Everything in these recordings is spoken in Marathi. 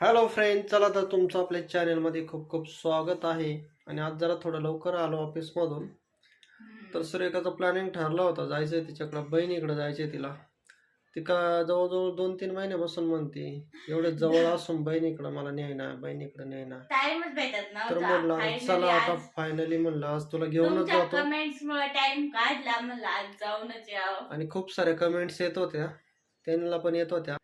हॅलो फ्रेंड चला तर तुमचं आपल्या चॅनलमध्ये खूप खूप स्वागत आहे. आणि आज जरा थोडं लवकर आलो ऑफिसमधून तर सुरेखाचं प्लॅनिंग ठरलं होतं जायचं आहे तिच्याकडं बहिणीकडे जायचं आहे तिला. ती का जवळजवळ दोन तीन महिन्यापासून म्हणते एवढे जवळ असून बहिणीकडं मला न्यायना बहिणीकडे न्यायना टाइमच भेटत तर म्हणलं चला आता फायनली म्हणलं आज तुला घेऊनच तुमच्या जातो. कमेंट्स मुळे टाइम काढला म्हणलं आज जाऊनच यावं. आणि खूप साऱ्या कमेंट्स येत होत्या. त्यांना पण येत होत्या.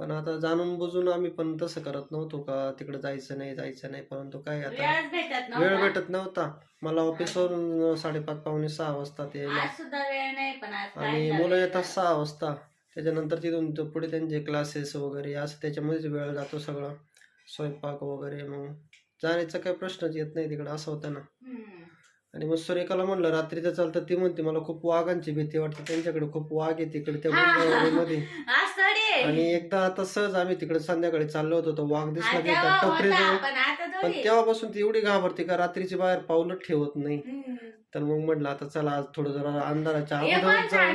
पण आता जाणून बुजून आम्ही पण तसं करत नव्हतो का तिकडे जायचं नाही जायचं नाही परंतु काय आता वेळच भेटत वेळ नव्हता भेटत नव्हता मला ऑफिसवरून साडेपाच पावणे सहा वाजता ते यायला. आज सुद्धा वेळ नाही पण आज आणि काढला मुलं वेळ. येतात सहा वाजता त्याच्यानंतर तिथून तो पुढे त्यांचे क्लासेस वगैरे असं त्याच्यामध्येच वेळ जातो सगळं स्वयंपाक वगैरे मग जाण्याचा काही प्रश्नच येत नाही तिकडं असं होतं ना हम्म. आणि मग सुरेखाला म्हणलं रात्रीचं चालतं ती म्हणते मला खूप वाघांची भीती वाटते त्यांच्याकडे खूप वाघ आहे तिकडे त्या मध्ये आज. आणि एकदा आता सहज आम्ही तिकडे संध्याकाळी चाललो होतो तो वाघ दिसला की त्या तेव्हा टपरी होता, जवळ पण आता पण थोडी तेव्हापासून ती एवढी घाबरते का रात्रीची बाहेर पावलं ठेवत नाही हम्म. तर मग म्हटलं आता चला आज थोडं जरा अंधाराच्या हे पण अगोदरच जाऊ.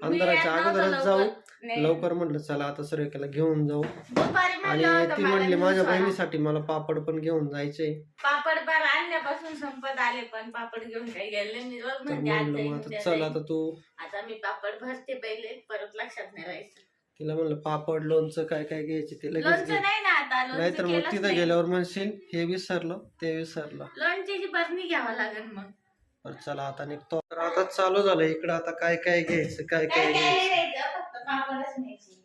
मी अंधाराच्या येत नव्हतो अगोदरच जाऊ लवकर. नाही. लवकर म्हटलं चला आता सुरेखाला घेऊन जाऊ दुपारी म्हणलं आणि होतं ती मला म्हणली माझ्या. बहिणीसाठी मला पापड पण घेऊन जायचे पापड आणल्यापासून संपत आले पण पापड घेऊन काही गेले मी रोज तर म्हणते आज म्हणलं जाईन, आता उद्या चल जाईन. आता तू आता मी पापड भरते पहिले परत लक्षात नाही राहायचं तिला म्हणलं पापड लोणचं काय काय घ्यायचे ते लगेच घे लोणचं नाही ना आता नाहीतर लोणचं मग केलंच तिथं नाही. गेल्यावर म्हणशील हे विसरलं ते विसरलं लोणच्याची बरणी घ्यावं लागेल मग तर चला आता निघतो तर आता चालू झालं इकडं आता काय काय घ्यायचं काय काय काय काय घ्यायचं नाही द्यायचं, फक्त पापडच न्यायची.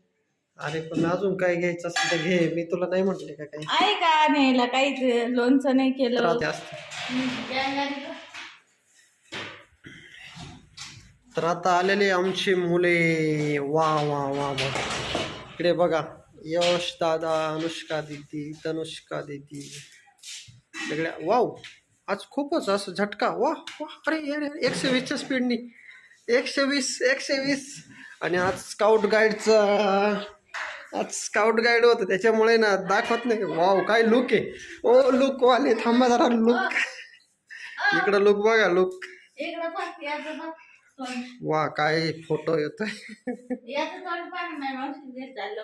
अरे पण अजून काय घ्यायचं असेल तर घे मी तुला नाही म्हटले का काही आहे का न्यायला काहीच लोणचं नाही तर केलं असतं. हम्म, का? तर आता आलेले आमचे मुले. वा वा वा वा. इकडे बघा. यश दादा अनुष्का दिदी तनुष्का दिदी. सगळ्या वाव. आज खूपच असं झटका. वा वा. अरे अरे अरे, एकशे वीसच्या स्पीडनी एकशे वीस एकशे वीस. आणि आज स्काउट गाईडचं आज स्काउट गाईड होतं. त्याच्यामुळे ना दाखवत नाही. वाव काय लुक आहे. ओ लुक वाले. थांबा जरा लुक इकडं लुक बघा लुक वा काय फोटो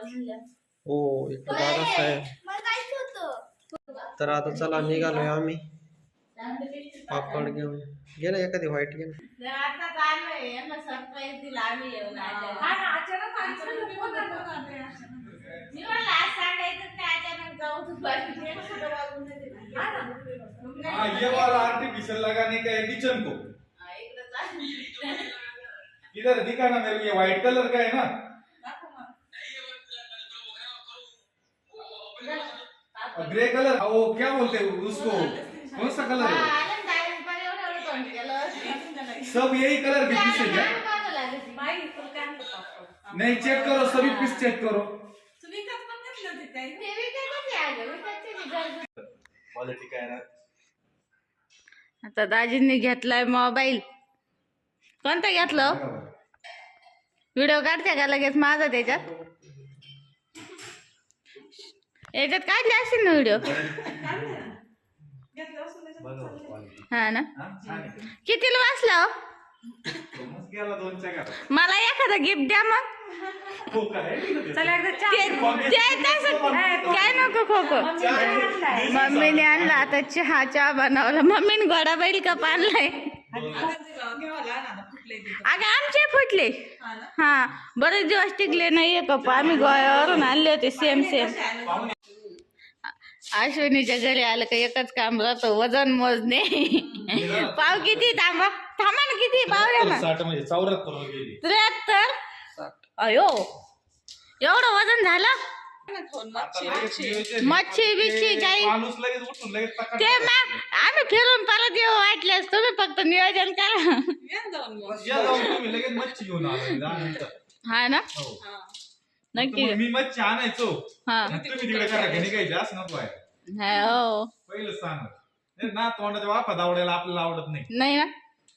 म्हणलं. हो इकडे होतं. तर आता चला निघालोय आम्ही पापड घेऊन ना एखादी व्हाईट घे ना तर आता चाललोय, यांना surprise दिला आम्ही येऊन अचानक. मी म्हणलं आज सांगायचं नाही, अचानक जाऊ दुपारी. मी कुठं वागून नाही दिलं. हाँ ये वाला आर्टिफिशियल लगाने का है किचन को. इधर दिखा ना मेरे को ये व्हाइट कलर का है ना और ग्रे कलर वो क्या बोलते हैं उसको कौन सा कलर हा, है आलं ना direct पण एवढं एवढं तोंड केलं. सब यही कलर के पीस है क्या लहान बघावं लागेल. नहीं चेक करो सभी पीस चेक करो ते विकतच आहे अगं, विकतचे नाही, घरगुती. क्वालिटी का है ना आता दाजींनी घेतलाय मोबाईल कोणता घेतलं? व्हिडिओ काढते का लगेच माझा त्याच्यात? याच्यात काढले असतील ना व्हिडिओ? हा ना? कितीला वाचला? मला एखादा गिफ्ट द्या मग. काय नको खोको? मम्मीने आणला आता चहा चहा बनवला. मम्मीने गोडा बैल का आणलाय अगं आमचे फुटले. हा बरेच दिवस टिकले नाहीये कप आम्ही गोव्यावरून आणले होते सेम सेम अश्विनीच्या घरी आलं का एकच काम राहतं वजन मोजणे. पाव किती? थांबा थांबा ना किती? पाव द्या ना. साठ म्हणजे त्र्याहत्तर? अयो एवढं वजन झालं. मच्छी. बिच्छी काही माणूस लगेच उठून लगेच टका- ते मॅम आम्ही फिरून परत येऊ वाटल्यास तुम्ही फक्त नियोजन करा. या जाऊन तुम्ही लगेच मच्छी घेऊन आला दहा मिनिटं. हा ना? हो. नक्की. मी मच्छी आणायचो. हा. आणि तुम्ही तिकडे करा घरी घ्यायचे असं नको आहे. हा, हो. पहिलं सांग. ना तोंडाच्या वाफा आवडायला आपल्याला आवडत नाही. नाही ना?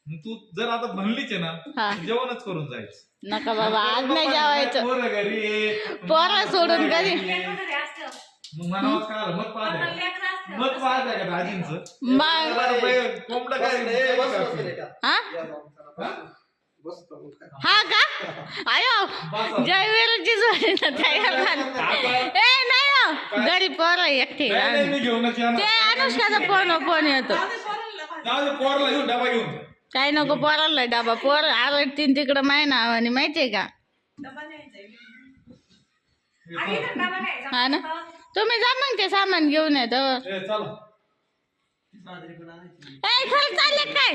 मग तू जर आता म्हणलीच आहे हा. ना जेवणच करून जायचं. नका बाबा आज नाही जेवायचं. पोरं घरी आहे. पोरं सोडून कधी मग म्हणावं काय आलं? मत पाहत मत पाहत आहे का दाजींचं. मग. कोंबडं काय ए, बस, बस, सुरेखा. हा? हा? काय. हा का? अयो जयवीरची जोडी ना तयार झाली ए नाही हो घरी पोर एकटे. नाही, नाही, मी घेऊनच येणार. ते अनुष्काचा फोन फोन येतो. जाऊ दे, पोरला घेऊन डबा घेऊन. काही नको पोराला डबा. पोर आरडतीन तिकडं माय नावाने माहितीये का? हा ना? तुम्ही जा मग ते सामान घेऊन येतो खरं चालले काय.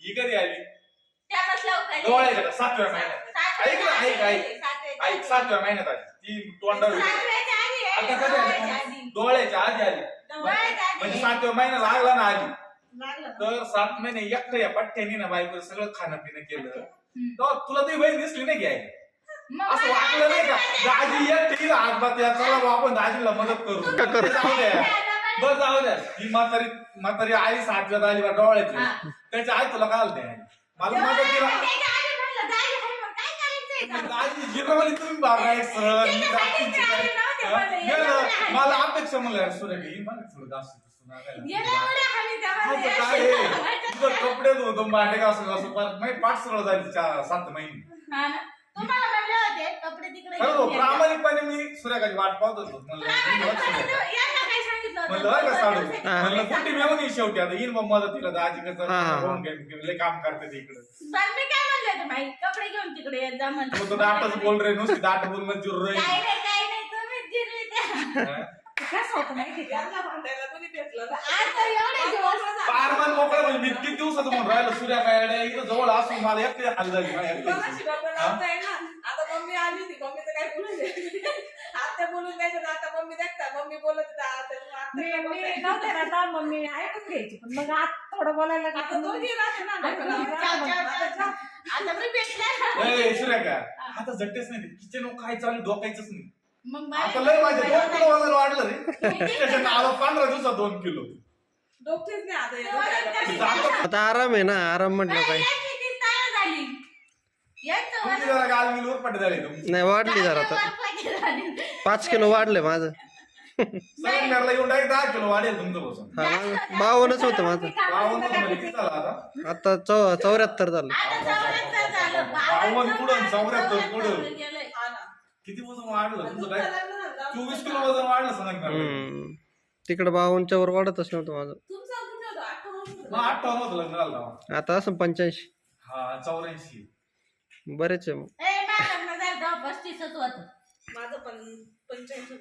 ही. कधी आली? सातव्या महिन्यात. ऐक ऐक ऐक सातव्या महिन्यात आली. ती तोंडावर आता कधी आली? डोळ्याच्या आधी आली. म्हणजे सातव्या महिना लागला ना आली तर सात महिने एकटं या पठ्ठ्यानी ना बायको सगळं खाणं पिणं केलं तर तुला ती बहीण दिसली नाही घ्याय असं वाटलं नाही का? दाजी एक ठेवी हातभात या चला बुवा आपण दाजीला मदत करू. ते जाऊ द्या. बस जाऊ द्या. ही म्हातारी म्हातारी आई सातव्यात आली बा डोळ्याची त्याच्या आई तुला काय द्या. मला मदत केला. दाजी गिरवली तुम्ही काय-? गेलं. मला अपेक्षा सूर्य ही मला थोडं जास्त दिसून काय आहे? तुझं कपडे धुतो माटे असं असं परत नाही पाच सरळ झाली चार सात महिने तुम्हाला म्हणले होते कपडे तिकडे खरं घेऊन हो, या. प्रामाणिकपणे मी सूर्याकाची वाट पाहत होतो म्हणलं मी बघ सूर्याकांत. यांना काय सांगितलं होतं? म्हणलं बरं का साडू हा. म्हणलं कुठे मिळून येईल शेवटी आता येईन मग मदतीला दाजी कसं हा, हा. काम करते ते इकडं बरं, मी काय म्हणले होते माई कपडे घेऊन तिकडे येत जा म्हणलं. मग तो दाटच बोल रे नुसती दाट बोल मग जुर रे काय नाही काय नाही तुम्हीच जिरली त्या. आता एवढे दिवस पारमान मोकळं म्हणजे मी किती दिवसाचं म्हणून राहिलं सूर्या काय इकडं जवळ असून मला एकटे हाल झाली मला एकट्याची. आता मम्मी आली होती मम्मीचं काय बोलू दे आता बोलून द्यायचं ना, आता मम्मी देखता मम्मी बोलत होती, आता आता मी. नव्हते ना आता ऐकून घ्यायची पण मग आता थोडं बोलायला आता लागलं. दोघी राहते ना आता. आता मी भेटले ए, आता झट्टेच नाही किचन काय चालू डोकायचंच नाही. मग आता लय माझे दोन किलो वजन वाढलं रे. स्टेशन आलं पंधरा दिवसात दोन किलो. नाही आता या डोक्याला. आता आता आराम आहे ना आराम म्हटलं काय? यांची ती तयार झाली? यांचं तुमची वजन- जरा गाल मिल उरपट झाली तुमची. नाही वाढली जरा आता. पाच किलो वाढले माझं. सगळ्यांना येऊन डायरेक्ट दहा किलो वाढेल तुमचं बसून हा माझं बावनच होतं माझं बावन्नमध्ये किती झालं आता आता चौ चौऱ्याहत्तर झालं आता चौऱ्याहत्तर झालं. बावन्न पुढं, चौऱ्याहत्तर पुढं. गेलंय. ना. किती वजन वाढलं तुमचं तुमचं काय लग्न झालं. चोवीस किलो वजन वाढलं सांगा हम्म. तिकडं बावनच्या वर वाढतच नव्हतं माझं होतं? लग्न झालं तेव्हा. आता असं पंच्याऐंशी हा चौऱ्याऐंशी बरेच आहे मग ए, माझं पण पंच्याऐंशी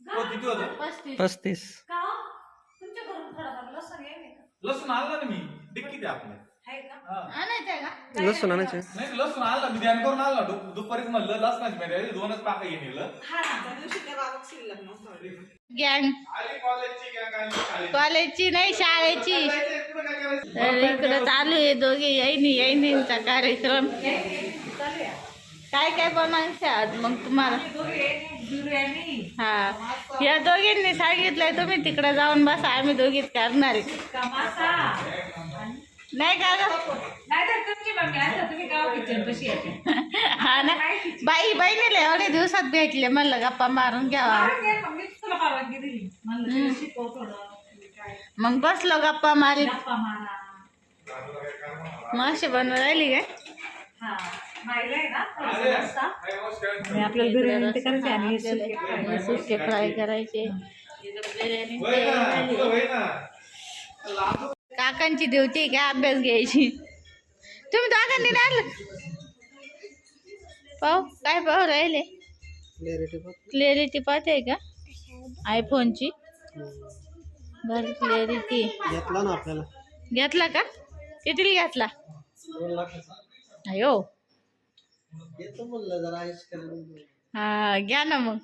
हो, किती होतं? पस्तीस. पस्तीस. का? तुमच्या घरून थोडा लसूण आहे नाही का? लसूण आणला ना मी. डिक्की द्या आपल्या आहे का? हा. आणायचंय का? लसूण आणायचे नाही लसूण आणला. मी ध्यान करून आणला. दु- दुपारीच म्हणलं लसणाची दोनच पाका घेऊन येलं. हा ना, त्या दिवशी त्या बाबाक शिल्लक नव्हतं. गँग. आली कॉलेजची गॅंग आली शाळेची. कॉलेजची नाही शाळेची. इकडं काय करायचं? तर इकडं चालू आहे दोघे येईनी येईनींचा कार्यक्रम. काय काय बनवायचं आज? मग तुम्हाला? हा. या दोघींनी सांगितलंय तुम्ही तिकडे जाऊन बसा आम्ही दोघीच करणार आहे. नाही का ग? हा ना? बाई बहिणीला एवढ्या दिवसात भेटले म्हणलं गप्पा मारून घ्यावा मग बसलो गप्पा मारी गप्पा मारा. मासे बनवून राहिली काय? हा. आणि आपल्याला बिर्याणी ते करायची आणि हे सुके फ्राय. करायचे. काकांची ड्युटी काय अभ्यास घ्यायची. तुम्ही दोघांनी नाही आणलं पाहू काय पाहू राहिले? क्लॅरिटी पाहते का? आयफोनची बरं क्लॅरिटी घेतला ना आपल्याला. घेतला का? कितीला घेतला? अयो. येतो म्हणलं जरा आईस्क्रीम हा घ्या ना मग.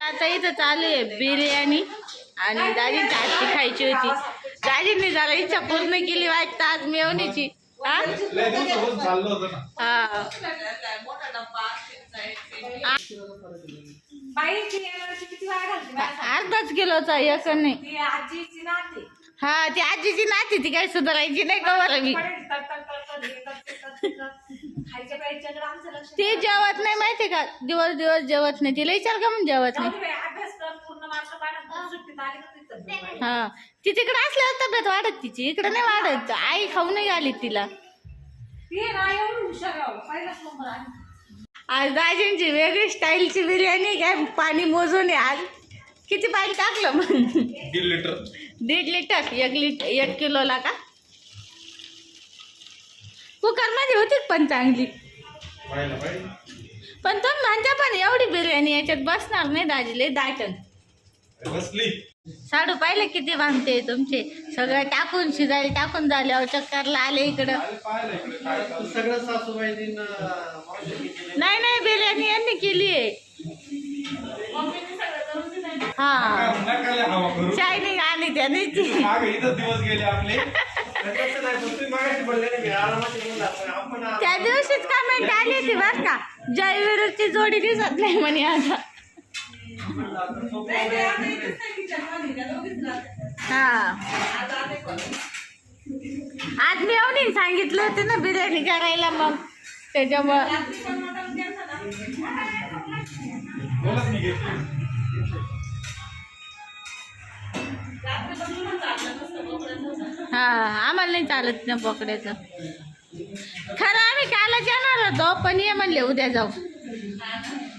आता इथं चालू आहे बिर्याणी आणि दाजींची आजची खायची होती. दाजींनी जरा इच्छा पूर्ण केली वाटतं आज मेवणीची. हा. हा. अर्धाच किलोचा एक नाही. ती आजीची नाते. हा ती आजीची नाती ती काय सुधारायची नाही का मी? ते ती जेवत नाही माहिती का? दिवस दिवस जेवत नाही. तिला विचार का म्हणून जेवत नाही? हा. ती तिकडे असल्यावर तब्येत वाढत तिची. इकडे नाही वाढत. आई खाऊ नाही आली तिला. आज दाजींची वेगळी स्टाईलची बिर्याणी काय पाणी मोजून आहे आज. किती पाणी टाकलं मग? दीड लिटर. दीड लिटर एक लिटर एक किलोला का? कुकरमध्ये होती पण चांगली? पण तो म्हणता पण एवढी बिर्याणी याच्यात बसणार नाही दाजीले दाटन. बसली. साडू पाहिले किती बांधते तुमचे? सगळं टाकून शिजायला टाकून झाल्यावर चक्करला आले इकडं. नाही नाही बिर्याणी यांनी केली आहे हा. काय नकाले हवा करू शायनिंग आली त्याने ती. मागे इथं दिवस गेले आपले. त्या दिवशीच कमेंट आली होती बर का. जयवीरची जोडी दिसत नाही म्हणे आता. हा. आज मी येऊन सांगितलं होतं ना बिर्याणी करायला मग. त्याच्यामुळं आम्हाला नाही चालत ना बोकड्याचं. खरं आम्ही कालच येणार होतो पण ये म्हणले उद्या जाऊ.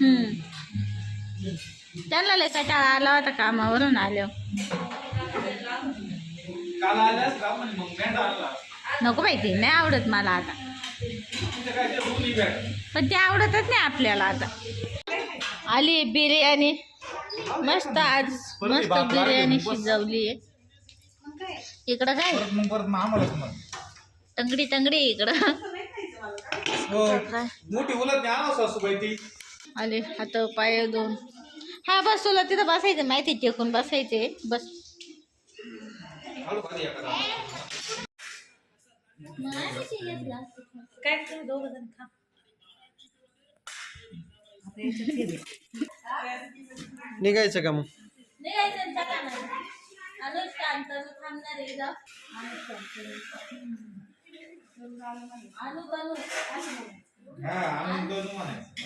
हम्म. त्यांना लय कटाळा आला होता कामावरून आलो नको माहिती नाही आवडत मला आता. पण ते आवडतच नाही आपल्याला आता. आली बिर्याणी. मस्त आज मस्त बिर्याणी शिजवली आहे. इकडं काय? परत मग परत मग आम्हालाच मग. टंगडी टंगडी इकडं. हो काय मोठी उलट नाही आणा सासूबाई ती. आले हात पाय दोन. हा बस तुला तिथं बसायचं माहिती टेकून बसायचे. बस. हळू खाली एखादा. काय तुम्ही दोघं जण खा आता याच्यात हे दे. निघायचं का मग हा आणून दोन म्हणायचं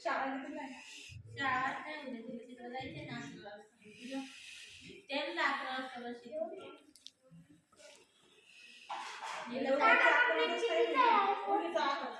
शाळा कितीला आहे? हे सांग ना. म्हणजे लाईन आठ साडे आठ लागून लागलं तर ती अर्धा एक तासात चावू. काय?